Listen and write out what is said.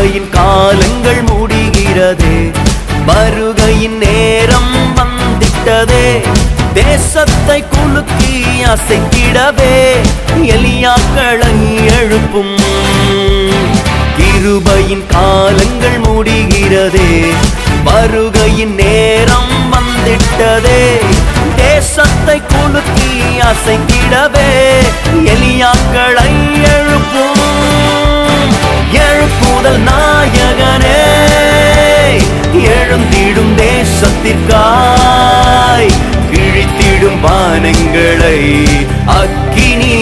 வருகையின் காலங்கள் முடிகிறதே. வருகையின் நேரம் வந்திட்டதே. தேசத்தை குலுக்கி அசைக்கிடவே. எலியாக்களை எழுப்பும் கிருபையின் காலங்கள் முடிகிறதே. வருகையின் நேரம் வந்திட்டதே. தேசத்தை குலுக்கி அசைக்கிடவே. எலியாக்களை அக்கினி